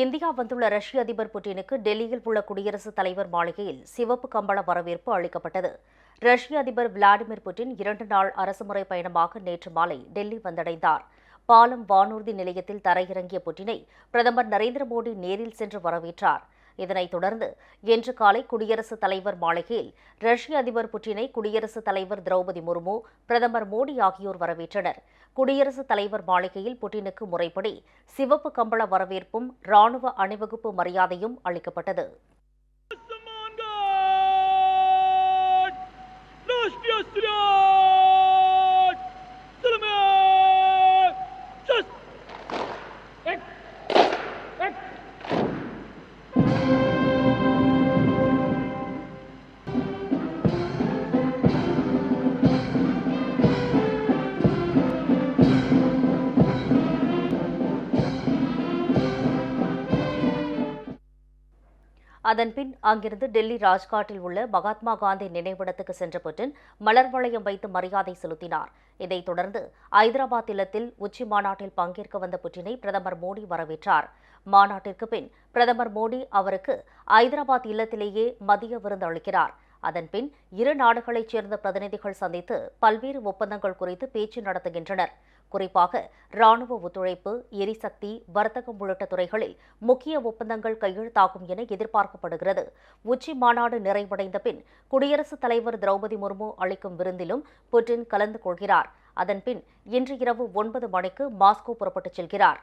India வந்துள்ள ரஷ்ய அதிபர் புட்டினுக்கு டெல்லியில் உள்ள குடியரசுத் தலைவர் மாளிகையில் சிவப்பு கம்பள வரவேற்பு அளிக்கப்பட்டது. ரஷ்ய அதிபர் விளாடிமிர் புட்டின் இரண்டு நாள் அரசுமுறை பயணமாக நேற்று மாலை டெல்லி வந்தடைந்தார். பாலம் வானூர்தி நிலையத்தில் தரையிறங்கிய புட்டினை பிரதமர் நரேந்திர மோடி நேரில் சென்று வரவேற்றார். இதனைத் தொடர்ந்து இன்று காலை குடியரசுத் தலைவர் மாளிகையில் ரஷ்ய அதிபர் புட்டினை குடியரசுத் தலைவர் திரௌபதி முர்மு பிரதமர் மோடி ஆகியோர் வரவேற்றனர். குடியரசுத் தலைவர் மாளிகையில் புட்டினுக்கு முறைப்படி சிவப்பு கம்பள வரவேற்பும் ராணுவ அணிவகுப்பு மரியாதையும் அளிக்கப்பட்டது. Thank you. அதன்பின் அங்கிருந்து டெல்லி ராஜ்காட்டில் உள்ள மகாத்மா காந்தி நினைவிடத்துக்கு சென்ற புட்டின் மலர் வளையம் வைத்து மரியாதை செலுத்தினார். இதைத் தொடர்ந்து ஐதராபாத் இல்லத்தில் உச்சி மாநாட்டில் பங்கேற்க வந்த புட்டினை பிரதமர் மோடி வரவேற்றார். மாநாட்டிற்கு பின் பிரதமர் மோடி அவருக்கு ஐதராபாத் இல்லத்திலேயே மதிய விருந்து அளிக்கிறார். அதன்பின் இரு நாடுகளைச் சேர்ந்த பிரதிநிதிகள் சந்தித்து பல்வேறு ஒப்பந்தங்கள் குறித்து பேச்சு நடத்துகின்றனர். குறிப்பாக ராணுவ ஒத்துழைப்பு எரிசக்தி வர்த்தகம் உள்ளிட்ட துறைகளில் முக்கிய ஒப்பந்தங்கள் கையெழுத்தாகும் என எதிர்பார்க்கப்படுகிறது. உச்சி மாநாடு நிறைவடைந்த பின் குடியரசுத் தலைவர் திரௌபதி முர்மு அளிக்கும் விருந்திலும் புட்டின் கலந்து கொள்கிறார். அதன்பின் இன்று இரவு ஒன்பது மணிக்கு மாஸ்கோ புறப்பட்டுச் செல்கிறார்.